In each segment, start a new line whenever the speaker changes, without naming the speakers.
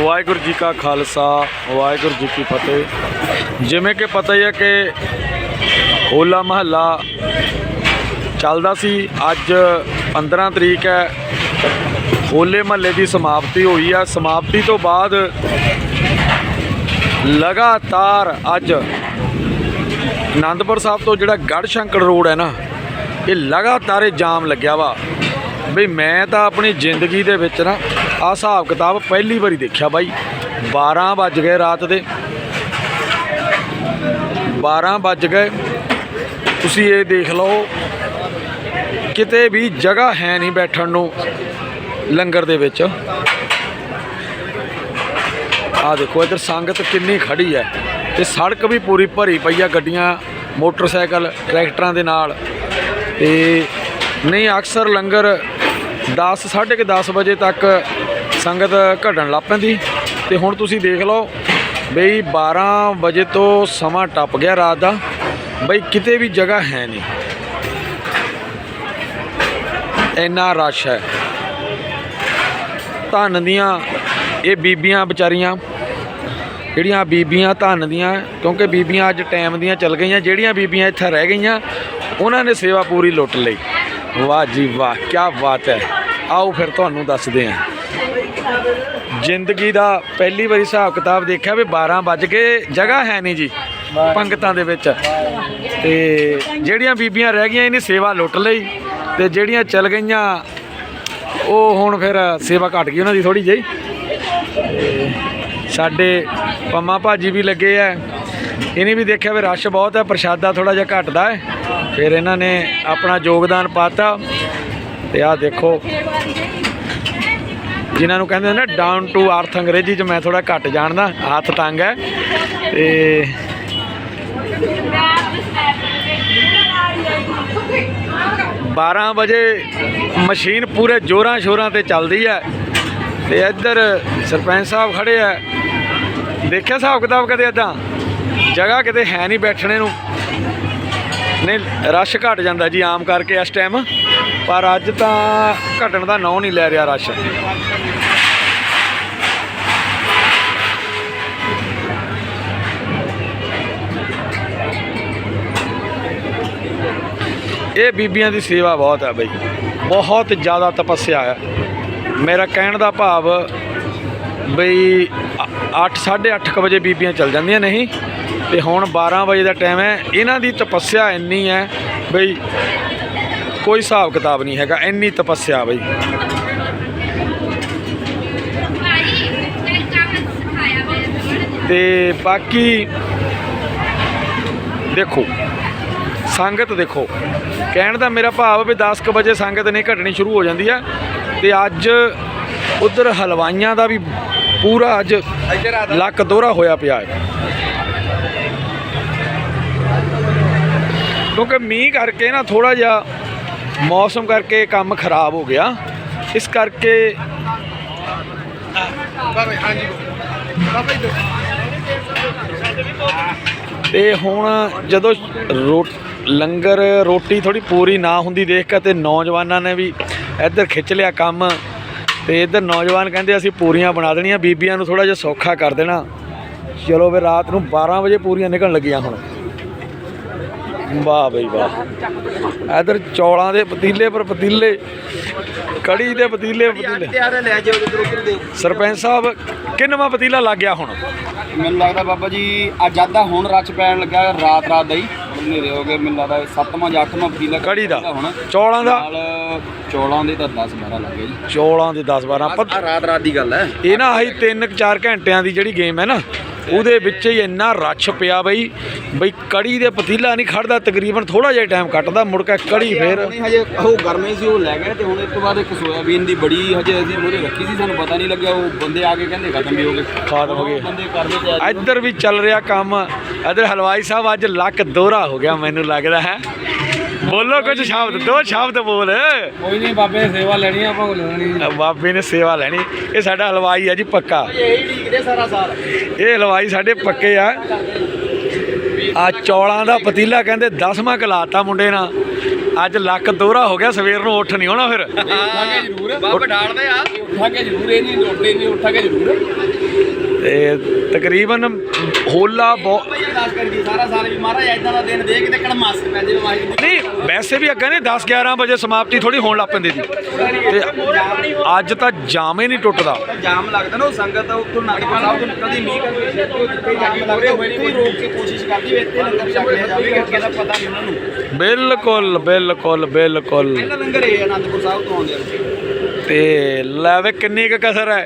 ਵਾਹਿਗੁਰੂ ਜੀ ਕਾ ਖਾਲਸਾ, ਵਾਹਿਗੁਰੂ ਜੀ ਕੀ ਫਤਿਹ। ਜਿਵੇਂ ਕਿ ਪਤਾ ਹੀ ਹੈ ਕਿ ਹੋਲਾ ਮਹੱਲਾ ਚੱਲਦਾ ਸੀ। ਅੱਜ 15 ਤਰੀਕ ਹੈ। ਹੋਲੇ ਮਹੱਲੇ ਦੀ ਸਮਾਪਤੀ ਹੋਈ ਆ। ਸਮਾਪਤੀ ਤੋਂ ਬਾਅਦ ਲਗਾਤਾਰ ਅੱਜ ਆਨੰਦਪੁਰ ਸਾਹਿਬ ਤੋਂ ਜਿਹੜਾ ਗੜ ਸ਼ੰਕਰ ਰੋਡ ਹੈ ਨਾ, ਇਹ ਲਗਾਤਾਰ ਇਹ ਜਾਮ ਲੱਗਿਆ ਵਾ। ਬਈ ਮੈਂ ਤਾਂ ਆਪਣੀ ਜ਼ਿੰਦਗੀ ਦੇ ਵਿੱਚ ਨਾ ਆ ਹਿਸਾਬ ਕਿਤਾਬ ਪਹਿਲੀ ਵਾਰੀ ਦੇਖਿਆ ਬਾਈ। 12 ਵੱਜ ਗਏ ਰਾਤ ਦੇ। 12 ਵੱਜ ਗਏ। ਤੁਸੀਂ ਇਹ ਦੇਖ ਲਓ, ਕਿਤੇ ਵੀ ਜਗ੍ਹਾ ਹੈ ਨਹੀਂ ਬੈਠਣ ਨੂੰ ਲੰਗਰ ਦੇ ਵਿੱਚ। ਆ ਦੇਖੋ, ਇੱਧਰ ਸੰਗਤ ਕਿੰਨੀ ਖੜੀ ਹੈ ਤੇ ਸੜਕ ਵੀ ਪੂਰੀ ਭਰੀ ਪਈ ਆ ਗੱਡੀਆਂ, ਮੋਟਰਸਾਈਕਲ, ਟਰੈਕਟਰਾਂ ਦੇ ਨਾਲ। ਤੇ ਨਹੀਂ, ਅਕਸਰ ਲੰਗਰ 10 10:30 10 ਵਜੇ ਤੱਕ ਸੰਗਤ ਘਟਣ ਲੱਗ ਪੈਂਦੀ ਤੇ ਹੁਣ ਤੁਸੀਂ ਦੇਖ ਲਓ ਬਈ 12 ਵਜੇ ਤੋਂ ਸਮਾਂ ਟੱਪ ਗਿਆ ਰਾਤ ਦਾ। ਬਈ ਕਿਤੇ ਵੀ ਜਗ੍ਹਾ ਹੈ ਨਹੀਂ। ਇੰਨਾ ਰਸ਼ ਹੈ। ਧੰਨ ਦੀਆਂ ਇਹ ਬੀਬੀਆਂ ਵਿਚਾਰੀਆਂ, ਜਿਹੜੀਆਂ ਬੀਬੀਆਂ ਧੰਨ ਦੀਆਂ, ਕਿਉਂਕਿ ਬੀਬੀਆਂ ਅੱਜ ਟਾਈਮ ਦੀਆਂ ਚੱਲ ਗਈਆਂ, ਜਿਹੜੀਆਂ ਬੀਬੀਆਂ ਇੱਥੇ ਰਹਿ ਗਈਆਂ, ਉਹਨਾਂ ਨੇ ਸੇਵਾ ਪੂਰੀ ਲੁੱਟ ਲਈ। ਵਾਹ ਜੀ ਵਾਹ ਕੀ ਬਾਤ ਹੈ। ਆਓ ਫਿਰ ਤੁਹਾਨੂੰ ਦੱਸਦੇ ਹਾਂ। ਜ਼ਿੰਦਗੀ ਦਾ ਪਹਿਲੀ ਵਾਰੀ ਹਿਸਾਬ ਕਿਤਾਬ ਦੇਖਿਆ ਵੀ 12 ਵੱਜ ਕੇ ਜਗ੍ਹਾ ਹੈ ਨਹੀਂ ਜੀ, ਪੰਗਤਾਂ ਦੇ ਵਿੱਚ। ਤੇ ਜਿਹੜੀਆਂ ਬੀਬੀਆਂ ਰਹਿ ਗਈਆਂ ਇਹਨੇ ਸੇਵਾ ਲੁੱਟ ਲਈ ਤੇ ਜਿਹੜੀਆਂ ਚੱਲ ਗਈਆਂ, ਉਹ ਹੁਣ ਫਿਰ ਸੇਵਾ ਘਟ ਗਈ ਉਹਨਾਂ ਦੀ ਥੋੜੀ ਜਿਹੀ। ਸਾਡੇ ਪੰਮਾ ਭਾਜੀ ਵੀ ਲੱਗੇ ਆ। ਇਹਨੇ ਵੀ ਦੇਖਿਆ ਵੀ ਰਸ਼ ਬਹੁਤ ਹੈ ਪ੍ਰਸ਼ਾਦਾ ਥੋੜਾ ਜਿਹਾ ਘਟਦਾ ਹੈ। ਫਿਰ ਇਹਨਾਂ ਨੇ ਆਪਣਾ ਯੋਗਦਾਨ ਪਾਤਾ। ਤੇ ਆਹ ਦੇਖੋ ਜਿਨ੍ਹਾਂ ਨੂੰ ਕਹਿੰਦੇ ਨੇ ਡਾਊਨ ਟੂ ਅਰਥ ਅੰਗਰੇਜ਼ੀ ਚ, ਮੈਂ ਥੋੜਾ ਘੱਟ ਜਾਣਦਾ, ਹੱਥ ਤੰਗ ਹੈ। ਤੇ 12 ਵਜੇ ਮਸ਼ੀਨ ਪੂਰੇ ਜੋਰਾਂ ਸ਼ੋਰਾਂ ਤੇ ਚੱਲਦੀ ਹੈ। ਤੇ ਇੱਧਰ ਸਰਪੰਚ ਸਾਹਿਬ ਖੜੇ ਆ ਦੇਖਿਆ ਹਿਸਾਬ ਕਿਤਾਬ ਕਦੇ ਇਦਾਂ ਜਗ੍ਹਾ ਕਿਤੇ ਹੈ ਨਹੀਂ ਬੈਠਣੇ ਨੂੰ। ਨਹੀਂ, ਰਸ਼ ਘਟ ਜਾਂਦਾ ਜੀ ਆਮ ਕਰਕੇ ਇਸ ਟਾਈਮ ਪਰ ਅੱਜ ਤਾਂ ਘਟਣ ਦਾ ਨਾਂ ਨਹੀਂ ਲੈ ਰਿਹਾ ਰਸ਼। ਇਹ ਬੀਬੀਆਂ ਦੀ ਸੇਵਾ ਬਹੁਤ ਹੈ ਬਈ। ਬਹੁਤ ਜ਼ਿਆਦਾ ਤਪੱਸਿਆ ਹੈ ਮੇਰਾ ਕਹਿਣ ਦਾ ਭਾਵ ਬਈ 8 8:30 ਵਜੇ ਬੀਬੀਆਂ ਚੱਲ ਜਾਂਦੀਆਂ ਨਹੀਂ ਤੇ ਹੁਣ 12 ਵਜੇ ਦਾ ਟਾਈਮ ਹੈ। ਇਹਨਾਂ ਦੀ ਤਪੱਸਿਆ ਇੰਨੀ ਹੈ ਬਈ, ਕੋਈ ਹਿਸਾਬ ਕਿਤਾਬ ਨਹੀਂ ਹੈਗਾ। ਇੰਨੀ ਤਪੱਸਿਆ ਬਈ। ਤੇ ਬਾਕੀ ਦੇਖੋ, ਸੰਗਤ ਦੇਖੋ। ਕਹਿਣ ਦਾ ਮੇਰਾ ਭਾਵ ਵੀ 10 ਕੁ ਵਜੇ ਸੰਗਤ ਨੇ ਘਟਣੀ ਸ਼ੁਰੂ ਹੋ ਜਾਂਦੀ ਹੈ ਤੇ ਅੱਜ ਉਧਰ ਹਲਵਾਈਆਂ ਦਾ ਵੀ ਪੂਰਾ ਅੱਜ ਲੱਕ ਦੋਹਰਾ ਹੋਇਆ ਪਿਆ ਹੈ। ਕਿਉਂਕਿ ਮੀਂਹ ਕਰਕੇ ਨਾ ਥੋੜਾ ਜਿਹਾ ਮੌਸਮ ਕਰਕੇ ਕੰਮ ਖਰਾਬ ਹੋ ਗਿਆ। ਇਸ ਕਰਕੇ ਤੇ ਹੁਣ ਜਦੋਂ ਰੋ, ਲੰਗਰ ਰੋਟੀ ਥੋੜੀ ਪੂਰੀ ਨਾ ਹੁੰਦੀ ਦੇਖ ਕੇ ਤੇ ਨੌਜਵਾਨਾਂ ਨੇ ਵੀ ਇੱਧਰ ਖਿੱਚ ਲਿਆ ਕੰਮ। ਤੇ ਇੱਧਰ ਨੌਜਵਾਨ ਕਹਿੰਦੇ ਅਸੀਂ ਪੂਰੀਆਂ ਬਣਾ ਦੇਣੀਆਂ, ਬੀਬੀਆਂ ਨੂੰ ਥੋੜਾ ਜਿਹਾ ਸੌਖਾ ਕਰ ਦੇਣਾ। ਚਲੋ ਵੀ ਰਾਤ ਨੂੰ 12 ਵਜੇ ਪੂਰੀਆਂ ਨਿਕਲਣ ਲੱਗੀਆਂ ਹੁਣ। ਵਾਹ ਬਈ ਵਾਹ। ਇੱਧਰ ਚੌਲਾਂ ਦੇ ਪਤੀਲੇ ਪਰ ਪਤੀਲੇ ਕੜੀ ਦੇ ਪਤੀਲੇ ਪਤੀਲੇ।
ਤਿਆਰ ਲੈ ਜਾਓ ਜਿੱਧਰ ਉੱਧਰ ਦੇ
ਸਰਪੰਚ ਸਾਹਿਬ ਕਿੰਨਵਾਂ ਪਤੀਲਾ ਲੱਗ ਗਿਆ ਹੁਣ?
ਮੈਨੂੰ ਲੱਗਦਾ ਬਾਬਾ ਜੀ ਅੱਜ ਆਦਾ ਹੁਣ ਰੱਛ ਪੈਣ ਲੱਗਾ ਰਾਤ ਰਾਤ ਦਾ ਹੀ। ਹਨੇਰੇ ਹੋ ਗਏ ਮੈਨੂੰ ਲੱਗਦਾ ਸੱਤਵਾਂ ਜਾਂ ਅੱਠਵਾਂ ਪਤੀਲਾ
ਕੜੀ ਦਾ।
ਹੁਣ।
ਚੌਲਾਂ ਦਾ?
ਚੌਲਾਂ ਦੇ ਤਾਂ 10 12 ਲੱਗੇ ਜੀ।
ਚੌਲਾਂ ਦੇ 10 12 ਆਪਾਂ
ਆ ਰਾਤ ਰਾਤ ਦੀ ਗੱਲ ਹੈ।
ਇਹ ਨਾ ਆਹੀ 3-4 ਘੰਟਿਆਂ ਦੀ ਜਿਹੜੀ ਗੇਮ ਹੈ ਨਾ ਉਹਦੇ ਵਿੱਚ ਹੀ ਇੰਨਾ ਰੱਛ ਪਿਆ ਬਈ ਬਈ ਕੜੀ ਦੇ ਪਤੀਲਾ ਨਹੀਂ ਖੜਦਾ ਤਕਰੀਬਨ ਥੋੜਾ ਜਿਹਾ ਟਾਈਮ ਕੱਟਦਾ ਮੁੜ ਕੇ ਕੜੀ ਫੇਰ
ਨਹੀਂ ਹਜੇ ਉਹ ਗਰਮੇ ਸੀ ਉਹ ਲੈ ਗਏ ਤੇ ਹੁਣ ਤੋਂ ਬਾਅਦ ਇੱਕ ਸੋਇਆਬੀਨ ਦੀ ਬੜੀ ਹਜੇ ਅਸੀਂ ਮੂਹਰੇ ਰੱਖੀ ਸੀ ਸਾਨੂੰ ਪਤਾ ਨਹੀਂ ਲੱਗਿਆ ਉਹ ਬੰਦੇ ਆ ਕੇ ਕਹਿੰਦੇ ਖਤਮ ਵੀ ਹੋ ਗਏ।
ਖਤਮ ਹੋ ਗਏ।
ਬੰਦੇ ਕਰਦੇ ਤੇ
ਇੱਧਰ ਵੀ ਚੱਲ ਰਿਹਾ ਕੰਮ। ਇੱਧਰ ਹਲਵਾਈ ਸਾਹਿਬ ਅੱਜ ਲੱਕ ਦੋਹਰਾ ਹੋ ਗਿਆ ਮੈਨੂੰ ਲੱਗਦਾ ਹੈ। ਬੋਲੋ ਕੁਝ ਸ਼ਬਦ ਦੋ ਸ਼ਬਦ ਬੋਲ।
ਕੋਈ ਨਹੀਂ ਬਾਬੇ ਸੇਵਾ ਲੈਣੀ ਆਪਾਂ ਕੋਲ ਲੈਣੀ
ਬਾਬੇ ਨੇ ਸੇਵਾ ਲੈਣੀ ਇਹ ਸਾਡਾ ਹਲਵਾਈ ਹੈ ਜੀ ਪੱਕਾ।
ਇਹੀ ਢੀਕਦੇ ਸਾਰਾ ਸਾਲ।
ਇਹ ਹਲਵਾਈ ਸਾਡੇ ਪੱਕੇ ਆ। ਆ ਚੌਲਾਂ ਦਾ ਪਤੀਲਾ ਕਹਿੰਦੇ 10ਵਾਂ ਕਲਾਤਾ ਮੁੰਡੇ ਨਾਲ। ਅੱਜ ਲੱਕ ਦੋਹਰਾ ਹੋ ਗਿਆ ਸਵੇਰ ਨੂੰ ਉੱਠ ਨਹੀਂ ਹੋਣਾ ਫਿਰ।
ਉੱਠਾਂਗੇ ਜ਼ਰੂਰ। ਬਾਬਾ ਡਾਲਦੇ ਆ। ਉੱਠਾਂਗੇ ਜ਼ਰੂਰ ਇਹ ਨਹੀਂ ਲੋਟੇ ਨਹੀਂ ਉੱਠਾਂਗੇ ਜ਼ਰੂਰ।
ਤੇ ਤਕਰੀਬਨ ਹੋਲਾ ਬਹੁਤ
ਅਰਦਾਸ ਕਰੀਏ ਸਾਰਾ ਸਾਲ ਵੀ ਮਹਾਰਾਜ ਇਦਾਂ ਦਾ ਦਿਨ ਦੇ ਕਿਤੇ ਕਲਮਾਸ ਪੈ ਜਾਵੇ ਵਾਹਿਗੁਰੂ ਦੀ
ਨਹੀਂ ਵੈਸੇ ਵੀ ਅੱਗੇ ਨੇ 10 11 ਵਜੇ ਸਮਾਪਤੀ ਥੋੜੀ ਹੋਣ ਲੱਗ ਪੈਂਦੀ ਸੀ। ਤੇ ਅੱਜ ਤਾਂ ਜਾਮ ਹੀ ਨਹੀਂ ਟੁੱਟਦਾ।
ਜਾਮ ਲੱਗਦਾ ਨਾ ਉਹ ਸੰਗਤ ਉੱਥੋਂ ਨਾਗਪੁਰ ਸਾਹਿਬ ਤੋਂ ਨਿਕਲਦੀ ਮੀਂਹ ਕਰਕੇ। ਜਿੱਥੇ ਜਾਮ ਲੱਗਦਾ ਹੋਏ ਕੋਈ ਰੋਕ ਕੇ ਕੋਸ਼ਿਸ਼ ਕਰਦੀ ਵੇ ਇੱਥੇ ਲੰਗਰ ਛਕ ਲਿਆ ਜਾਵੇ ਅੱਗੇ ਦਾ ਪਤਾ ਨਹੀਂ ਉਹਨਾਂ ਨੂੰ।
ਬਿਲਕੁਲ ਬਿਲਕੁਲ ਬਿਲਕੁਲ।
ਪਹਿਲਾ ਲੰਗਰ ਇਹ ਆਨੰਦਪੁਰ ਸਾਹਿਬ ਤੋਂ ਆਉਂਦੇ ਆ।
ਤੇ ਲੈ ਵੇ ਕਿੰਨੀ ਕੁ ਕਸਰ ਹੈ।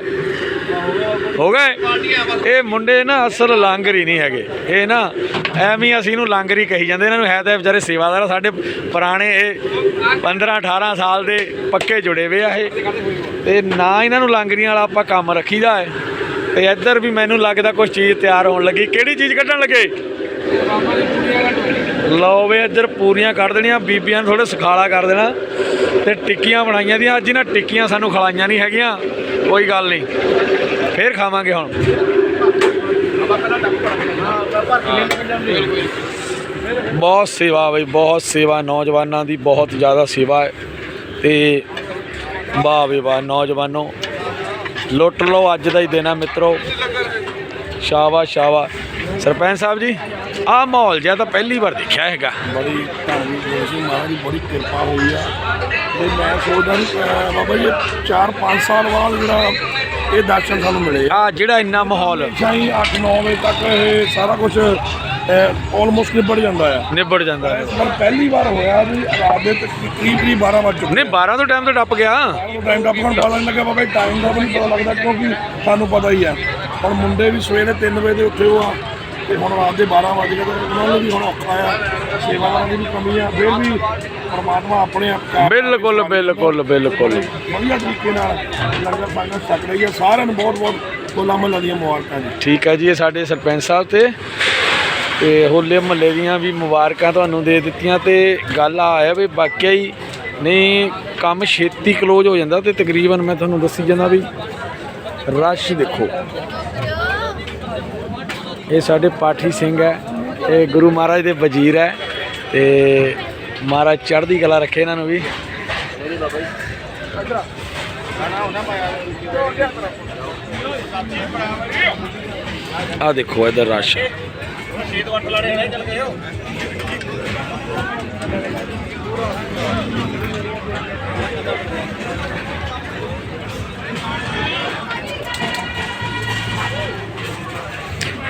ਹੋ ਗਏ? ਇਹ ਮੁੰਡੇ ਨਾ ਅਸਲ ਲਾਂਗਰ ਹੀ ਨਹੀਂ ਹੈਗੇ। ਇਹ ਨਾ ਐਵੇਂ ਅਸੀਂ ਇਹਨੂੰ ਲਾਂਗਰ ਹੀ ਕਹੀ ਜਾਂਦੇ ਇਹਨਾਂ ਨੂੰ ਹੈ ਤਾਂ ਇਹ ਵਿਚਾਰੇ ਸੇਵਾਦਾਰ ਆ, ਸਾਡੇ ਪੁਰਾਣੇ ਇਹ 15 18 ਸਾਲ ਦੇ ਪੱਕੇ ਜੁੜੇ ਵੇ ਆ ਇਹ। ਤੇ ਨਾ ਇਹਨਾਂ ਨੂੰ ਲਾਂਗਰੀਆਂ ਵਾਲਾ ਆਪਾਂ ਕੰਮ ਰੱਖੀਦਾ ਹੈ। ਤੇ ਇੱਧਰ ਵੀ ਮੈਨੂੰ ਲੱਗਦਾ ਕੁਝ ਚੀਜ਼ ਤਿਆਰ ਹੋਣ ਲੱਗੀ। ਕਿਹੜੀ ਚੀਜ਼ ਕੱਢਣ ਲੱਗੇ? ਲਓ ਵੇ ਇੱਧਰ ਪੂਰੀਆਂ ਕੱਢ ਦੇਣੀਆਂ। ਬੀਬੀਆਂ ਨੂੰ ਥੋੜੇ ਸਖਾਲਾ ਕਰ ਦੇਣਾ। ਤੇ ਟਿੱਕੀਆਂ ਬਣਾਈਆਂ ਦੀਆਂ। ਅੱਜ ਇਹਨਾਂ ਟਿੱਕੀਆਂ ਸਾਨੂੰ ਖਲਾਈਆਂ ਨਹੀਂ ਹੈਗੀਆਂ। ਕੋਈ ਗੱਲ ਨਹੀਂ। ਫੇਰ ਖਾਵਾਂਗੇ ਹੁਣ। ਬਹੁਤ ਸੇਵਾ ਬਈ, ਬਹੁਤ ਸੇਵਾ। ਨੌਜਵਾਨਾਂ ਦੀ ਬਹੁਤ ਜ਼ਿਆਦਾ ਸੇਵਾ ਹੈ। ਤੇ ਵਾਹ ਵੇ ਵਾਹ, ਨੌਜਵਾਨੋ। ਲੁੱਟ ਲਓ, ਅੱਜ ਦਾ ਹੀ ਦਿਨ ਆ ਮਿੱਤਰੋ। ਸ਼ਾਵਾ ਸ਼ਾਬਾਸ਼। ਸਰਪੰਚ ਸਾਹਿਬ ਜੀ, ਆਹ ਮਾਹੌਲ ਜਿਹਾ ਤਾਂ ਪਹਿਲੀ ਵਾਰ ਦੇਖਿਆ ਹੈਗਾ।
ਬੜੀ ਧੰਨਵਾਦ ਗੁਰੂ ਮਹਾਰਾਜ ਦੀ ਬੜੀ ਕਿਰਪਾ ਹੋਈ ਆ। ਤੇ ਮੈਂ ਸੋਚਦਾ ਬਾਬਾ ਜੀ 4-5 ਸਾਲ ਬਾਅਦ ਜਿਹੜਾ ਇਹ ਦਰਸ਼ਨ ਸਾਨੂੰ ਮਿਲੇ। ਆ
ਜਿਹੜਾ ਇੰਨਾ ਮਾਹੌਲ।
ਸ਼ਾਈ 8-9 ਵਜੇ ਤੱਕ ਇਹ ਸਾਰਾ ਕੁਝ ਆਲਮੋਸਟ ਨਿਬੜ ਜਾਂਦਾ ਆ।
ਨਿਬੜ ਜਾਂਦਾ। ਹੈ
ਇਸ ਵਾਰ ਪਹਿਲੀ ਵਾਰ ਹੋਇਆ ਵੀ ਰਾਤ ਦੇ ਤਕਰੀਬ ਕਰੀਬ 12 ਵਜੇ ਚੁੱਕੇ
ਨਹੀਂ 12 ਤੋਂ ਟਾਈਮ ਤੋਂ ਟੱਪ ਗਿਆ।
ਟਾਈਮ ਦਾ ਆਪਾਂ ਨੂੰ ਪਤਾ ਨਹੀਂ ਲੱਗਾ ਬਾਬਾ ਟਾਈਮ ਦਾ ਵੀ ਨਹੀਂ ਪਤਾ ਲੱਗਦਾ ਕਿਉਂਕਿ ਸਾਨੂੰ ਪਤਾ ਹੀ ਆ। ਹੁਣ ਮੁੰਡੇ ਵੀ ਸਵੇਰੇ 3 ਵਜੇ ਦੇ ਉੱਠੇ ਹੋ ਆ। ਤੇ ਹੁਣ ਰਾਤ ਦੇ 12 ਵਜੇ ਗਏ ਤੇ ਉਹਨਾਂ ਨੂੰ ਵੀ ਹੁਣ ਔਖਾ ਆ ਸੇਵਾਦਾਰਾਂ ਦੀ ਵੀ ਕਮੀ ਆ ਫਿਰ ਵੀ ਪਰਮਾਤਮਾ ਆਪਣੇ ਆਪ ਕਰ
ਬਿਲਕੁਲ ਬਿਲਕੁਲ ਬਿਲਕੁਲ।
ਵਧੀਆ ਤਰੀਕੇ ਨਾਲ ਲੰਗਰ ਪਾਣਾ ਛਕ ਰਹੀ ਹੈ ਸਾਰਿਆਂ ਨੂੰ ਬਹੁਤ ਬਹੁਤ ਹੋਲਾ ਮਹੱਲਾ ਦੀਆਂ ਮੁਬਾਰਕਾਂ ਜੀ।
ਠੀਕ ਹੈ ਜੀ ਇਹ ਸਾਡੇ ਸਰਪੰਚ ਸਾਹਿਬ ਤੇ ਤੇ ਹੋਲੇ ਮਹੱਲੇ ਦੀਆਂ ਵੀ ਮੁਬਾਰਕਾਂ ਤੁਹਾਨੂੰ ਦੇ ਦਿੱਤੀਆਂ ਤੇ ਗੱਲ ਆ ਹੈ ਵੀ ਵਾਕਿਆ ਹੀ ਨਹੀਂ ਕੰਮ ਛੇਤੀ ਕਲੋਜ਼ ਹੋ ਜਾਂਦਾ ਤੇ ਤਕਰੀਬਨ ਮੈਂ ਤੁਹਾਨੂੰ ਦੱਸੀ ਜਾਂਦਾ ਵੀ ਰਸ਼ ਦੇਖੋ। ਇਹ ਸਾਡੇ ਪਾਠੀ ਸਿੰਘ ਹੈ, ਇਹ ਗੁਰੂ ਮਹਾਰਾਜ ਦੇ ਵਜ਼ੀਰ ਹੈ ਤੇ ਮਹਾਰਾਜ ਚੜ੍ਹਦੀ ਕਲਾ ਰੱਖੇ ਇਹਨਾਂ ਨੂੰ ਵੀ। ਆ ਦੇਖੋ ਇਧਰ ਰਸ਼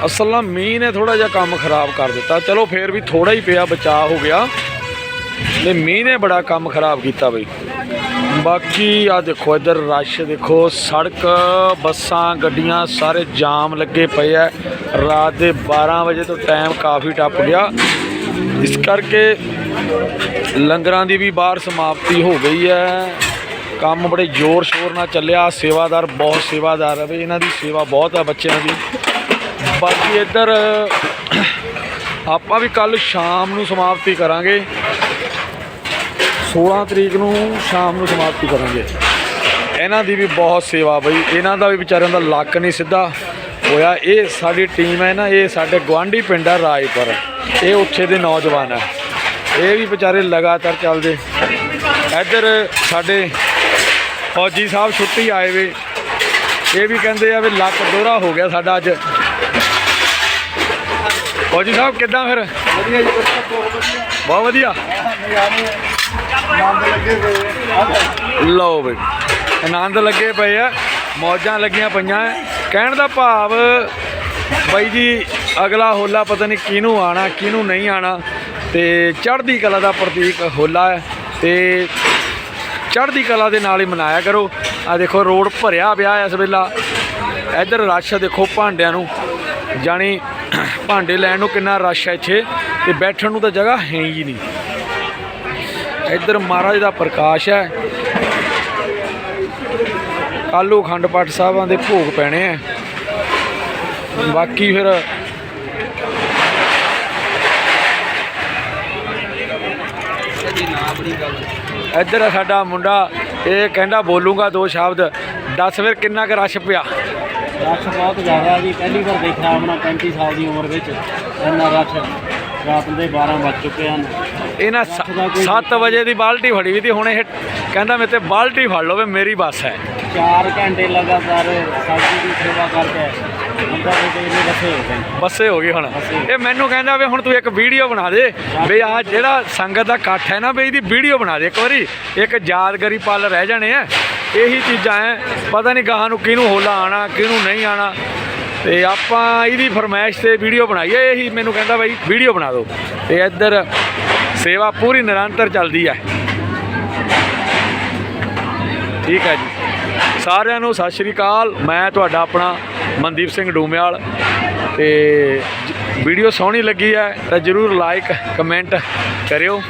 ਅਸਲ ਨਾਲ ਮੀਂਹ ਨੇ ਥੋੜਾ ਜਿਹਾ ਕੰਮ ਖਰਾਬ ਕਰ ਦਿੱਤਾ। ਚਲੋ ਫੇਰ ਵੀ ਥੋੜਾ ਹੀ ਪਿਆ, ਬਚਾਅ ਹੋ ਗਿਆ। ਤੇ ਮੀਂਹ ਨੇ ਬੜਾ ਕੰਮ ਖਰਾਬ ਕੀਤਾ ਬਈ। ਬਾਕੀ ਆ ਦੇਖੋ, ਇੱਧਰ ਰਸ਼ ਦੇਖੋ, ਸੜਕ, ਬੱਸਾਂ, ਗੱਡੀਆਂ ਸਾਰੇ ਜਾਮ ਲੱਗੇ ਪਏ ਆ ਰਾਤ ਦੇ 12 ਵਜੇ ਤੋਂ ਟਾਈਮ ਕਾਫੀ ਟੱਪ ਗਿਆ। ਇਸ ਕਰਕੇ ਲੰਗਰਾਂ ਦੀ ਵੀ ਬਾਹਰ ਸਮਾਪਤੀ ਹੋ ਗਈ ਹੈ ਕੰਮ ਬੜੇ ਜ਼ੋਰ ਸ਼ੋਰ ਨਾਲ ਚੱਲਿਆ। ਸੇਵਾਦਾਰ ਬਹੁਤ ਸੇਵਾਦਾਰ ਹੈ ਵੀ ਇਹਨਾਂ ਦੀ ਸੇਵਾ ਬਹੁਤ ਹੈ ਬੱਚਿਆਂ ਦੀ। ਬਾਕੀ ਇੱਧਰ, ਆਪਾਂ ਵੀ ਕੱਲ ਸ਼ਾਮ ਨੂੰ ਸਮਾਪਤੀ ਕਰਾਂਗੇ। 16 ਤਰੀਕ ਨੂੰ ਸ਼ਾਮ ਨੂੰ ਸਮਾਪਤੀ ਕਰਾਂਗੇ। ਇਹਨਾਂ ਦੀ ਵੀ ਬਹੁਤ ਸੇਵਾ ਬਈ, ਇਹਨਾਂ ਦਾ ਵੀ ਵਿਚਾਰਿਆਂ ਦਾ ਲੱਕ ਨਹੀਂ ਸਿੱਧਾ ਹੋਇਆ। ਇਹ ਸਾਡੀ ਟੀਮ ਹੈ ਨਾ, ਇਹ ਸਾਡੇ ਗਵਾਂਢੀ ਪਿੰਡ ਹੈ ਰਾਜਪੁਰ ਇਹ ਉੱਥੇ ਦੇ ਨੌਜਵਾਨ ਹੈ। ਇਹ ਵੀ ਵਿਚਾਰੇ ਲਗਾਤਾਰ ਚੱਲਦੇ। ਇੱਧਰ ਸਾਡੇ ਫੌਜੀ ਸਾਹਿਬ ਛੁੱਟੀ ਆਏ ਵੇ। ਇਹ ਵੀ ਕਹਿੰਦੇ ਆ ਵੀ ਲੱਕ ਦੋਹਰਾ ਹੋ ਗਿਆ ਸਾਡਾ ਅੱਜ। ਫੌਜੀ ਸਾਹਿਬ ਕਿੱਦਾਂ ਫਿਰ?
ਵਧੀਆ ਜੀ
ਬਹੁਤ ਵਧੀਆ। ਲਓ ਬਈ ਆਨੰਦ ਲੱਗੇ ਪਏ ਆ ਮੌਜਾਂ ਲੱਗੀਆਂ ਪਈਆਂ। ਕਹਿਣ ਦਾ ਭਾਵ ਬਾਈ ਜੀ ਅਗਲਾ ਹੋਲਾ ਪਤਾ ਨਹੀਂ ਕਿਹਨੂੰ ਆਣਾ ਕਿਹਨੂੰ ਨਹੀਂ ਆਣਾ। ਤੇ ਚੜ੍ਹਦੀ ਕਲਾ ਦਾ ਪ੍ਰਤੀਕ ਹੋਲਾ ਹੈ। ਤੇ ਚੜ੍ਹਦੀ ਕਲਾ ਦੇ ਨਾਲ ਹੀ ਮਨਾਇਆ ਕਰੋ। ਆ ਦੇਖੋ ਰੋਡ ਭਰਿਆ ਪਿਆ ਇਸ ਵੇਲਾ। ਇੱਧਰ ਰਸ਼ ਦੇਖੋ ਭਾਂਡਿਆਂ ਨੂੰ। ਜਾਣੀ ਭਾਂਡੇ ਲੈਣ ਨੂੰ ਕਿੰਨਾ ਰਸ਼ ਹੈ ਇੱਥੇ ਤੇ ਬੈਠਣ ਨੂੰ ਤਾਂ ਜਗ੍ਹਾ ਹੈ ਹੀ ਨਹੀਂ। ਇੱਧਰ ਮਹਾਰਾਜ ਦਾ ਪ੍ਰਕਾਸ਼ ਹੈ। ਕਾਲੂ ਅਖੰਡ ਪਾਠ ਸਾਹਿਬਾਂ ਦੇ ਭੋਗ ਪੈਣੇ ਆ। ਬਾਕੀ ਫਿਰ ਇੱਧਰ ਸਾਡਾ ਮੁੰਡਾ, ਇਹ ਕਹਿੰਦਾ ਬੋਲੂਗਾ ਦੋ ਸ਼ਬਦ। ਦੱਸ ਫਿਰ ਕਿੰਨਾ ਕੁ ਰਸ਼ ਪਿਆ?
ਰਸ਼ ਬਹੁਤ ਜ਼ਿਆਦਾ ਜੀ ਪਹਿਲੀ ਵਾਰ ਦੇਖਿਆ ਆਪਣਾ 35 ਸਾਲ ਦੀ ਉਮਰ ਵਿੱਚ। ਇੰਨਾ ਰਸ਼ ਰਾਤ ਦੇ 12 ਵੱਜ ਚੁੱਕੇ ਹਨ।
ਇਹਨਾਂ 7 ਵਜੇ ਦੀ ਬਾਲਟੀ ਫੜੀ ਵੀ ਤੀ ਹੁਣ ਇਹ ਕਹਿੰਦਾ ਮੇਰੇ ਤੇ ਬਾਲਟੀ ਫੜ ਲਓ ਵੀ ਮੇਰੀ ਬੱਸ ਹੈ।
4 ਘੰਟੇ ਲਗਾਤਾਰ ਸਬਜ਼ੀ ਦੀ ਸੇਵਾ ਕਰਕੇ ਬੱਸੇ ਹੋ ਗਏ।
ਹੁਣ। ਇਹ ਮੈਨੂੰ ਕਹਿੰਦਾ ਵੀ ਹੁਣ ਤੂੰ ਇੱਕ ਵੀਡੀਓ ਬਣਾ ਦੇ ਵੀ ਆ ਜਿਹੜਾ ਸੰਗਤ ਦਾ ਇਕੱਠ ਹੈ ਨਾ ਵੀ ਇਹਦੀ ਵੀਡੀਓ ਬਣਾ ਦੇ। ਇੱਕ ਵਾਰੀ ਇੱਕ ਯਾਦਗਾਰੀ ਪਲ ਰਹਿ ਜਾਣੇ ਆ। ਇਹੀ ਚੀਜ਼ਾਂ ਐ। ਪਤਾ ਨਹੀਂ ਗਾਹਾਂ ਨੂੰ ਕਿਹਨੂੰ ਹੋਲਾ ਆਣਾ, ਕਿਹਨੂੰ ਨਹੀਂ ਆਣਾ। ਤੇ ਆਪਾਂ ਇਹਦੀ ਫਰਮਾਇਸ਼ ਤੇ ਵੀਡੀਓ ਬਣਾਈਏ ਇਹੀ ਮੈਨੂੰ ਕਹਿੰਦਾ ਬਾਈ ਵੀਡੀਓ ਬਣਾ ਦਿਓ। ਤੇ ਇੱਧਰ ਸੇਵਾ ਪੂਰੀ ਨਿਰੰਤਰ ਚੱਲਦੀ ਹੈ ਠੀਕ ਹੈ ਜੀ। ਸਾਰਿਆਂ ਨੂੰ ਸਤਿ ਸ਼੍ਰੀ ਅਕਾਲ। ਮੈਂ ਤੁਹਾਡਾ ਆਪਣਾ ਮਨਦੀਪ ਸਿੰਘ ਡੂਮਿਆਲ। ਤੇ ਵੀਡੀਓ ਸੋਹਣੀ ਲੱਗੀ ਹੈ ਤਾਂ ਜਰੂਰ ਲਾਈਕ ਕਮੈਂਟ ਕਰਿਓ।